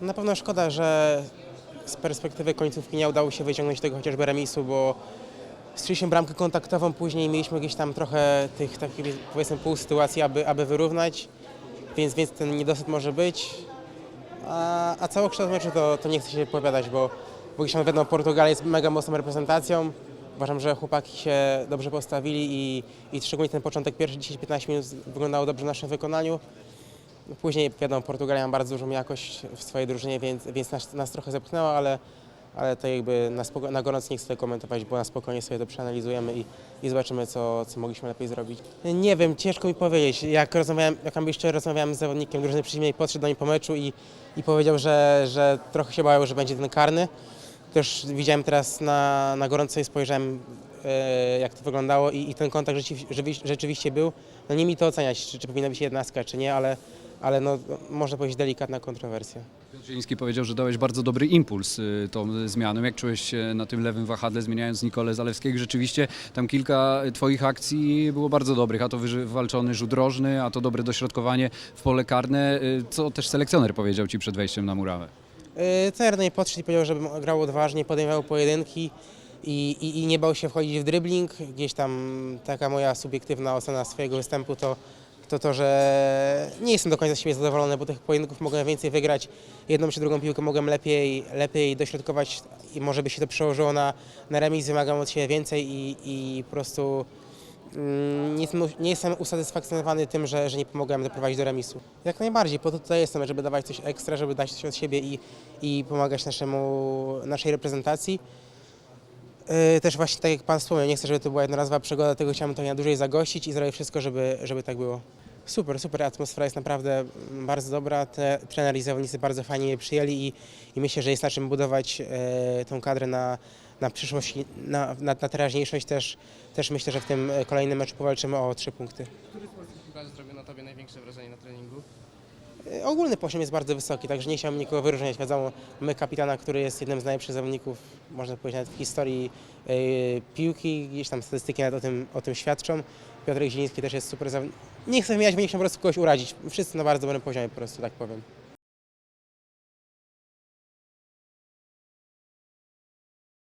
Na pewno szkoda, że z perspektywy końcówki nie udało się wyciągnąć tego chociażby remisu, bo strzeliśmy bramkę kontaktową, później mieliśmy gdzieś tam trochę tych takich powiedzmy pół sytuacji, aby, aby wyrównać, więc, więc ten niedosyt może być. A, a całokształt meczu to, to nie chcę się wypowiadać, bo, bo gdzieś tam wiadomo, Portugalia jest mega mocną reprezentacją. Uważam, że chłopaki się dobrze postawili i, i szczególnie ten początek, pierwsze 10-15 minut wyglądało dobrze w naszym wykonaniu. Później wiadomo, Portugalia ma bardzo dużą jakość w swojej drużynie, więc, więc nas, nas trochę zepchnęła, ale, ale to jakby na, spoko- na gorąco nie chcę komentować, bo na spokojnie sobie to przeanalizujemy i, i zobaczymy, co, co mogliśmy lepiej zrobić. Nie wiem, ciężko mi powiedzieć. Jak rozmawiałem, jak mam być szczery, rozmawiałem z zawodnikiem drużyny przeciwnej, podszedł do mnie po meczu i, i powiedział, że, że trochę się bał, że będzie ten karny. Też widziałem teraz na, na gorąco i spojrzałem, e, jak to wyglądało i, i ten kontakt rzeczywiście, był. No nie mi to oceniać, czy, czy powinna być jednastka, czy nie, ale, ale no, można powiedzieć delikatna kontrowersja. Piotr Zieliński powiedział, że dałeś bardzo dobry impuls y, tą zmianą. Jak czułeś się na tym lewym wahadle, zmieniając Nikolę Zalewskiego? Rzeczywiście tam kilka twoich akcji było bardzo dobrych, a to wywalczony rzut rożny, a to dobre dośrodkowanie w pole karne, y, co też selekcjoner powiedział ci przed wejściem na murawę. Yy, Trener do mnie podszedł i powiedział, żebym grał odważnie, podejmował pojedynki i, i, i nie bał się wchodzić w dribbling. Gdzieś tam taka moja subiektywna ocena swojego występu to to, to że nie jestem do końca z siebie zadowolony, bo tych pojedynków mogłem więcej wygrać. Jedną czy drugą piłkę mogłem lepiej, lepiej dośrodkować i może by się to przełożyło na, na remis. Wymagam od siebie więcej i, i po prostu Mm, Nie jestem, nie jestem usatysfakcjonowany tym, że, że nie pomogłem doprowadzić do remisu. Jak najbardziej, po to tutaj jestem, żeby dawać coś ekstra, żeby dać coś od siebie i, i pomagać naszemu, naszej reprezentacji. Yy, Też właśnie tak jak Pan wspomniał, nie chcę, żeby to była jednorazowa przygoda, dlatego chciałbym to na dłużej zagościć i zrobić wszystko, żeby, żeby tak było. Super, super, atmosfera jest naprawdę bardzo dobra, Te, trener i zawodnicy bardzo fajnie je przyjęli i, i myślę, że jest na czym budować e, tą kadrę na, na przyszłość, i na, na, na teraźniejszość też, też myślę, że w tym e, kolejnym meczu powalczymy o trzy punkty. Który z polskich piłkarzy zrobił na Tobie największe wrażenie na treningu? E, Ogólny poziom jest bardzo wysoki, także nie chciałbym nikogo wyróżniać. Wiadomo, my kapitana, który jest jednym z najlepszych zawodników, można powiedzieć nawet w historii e, piłki, gdzieś tam statystyki nawet o tym, o tym świadczą. Piotr Zieliński też jest super. Nie chcę wymieniać, bo nie chciałem po prostu kogoś urazić. Wszyscy na bardzo dobrym poziomie po prostu, tak powiem.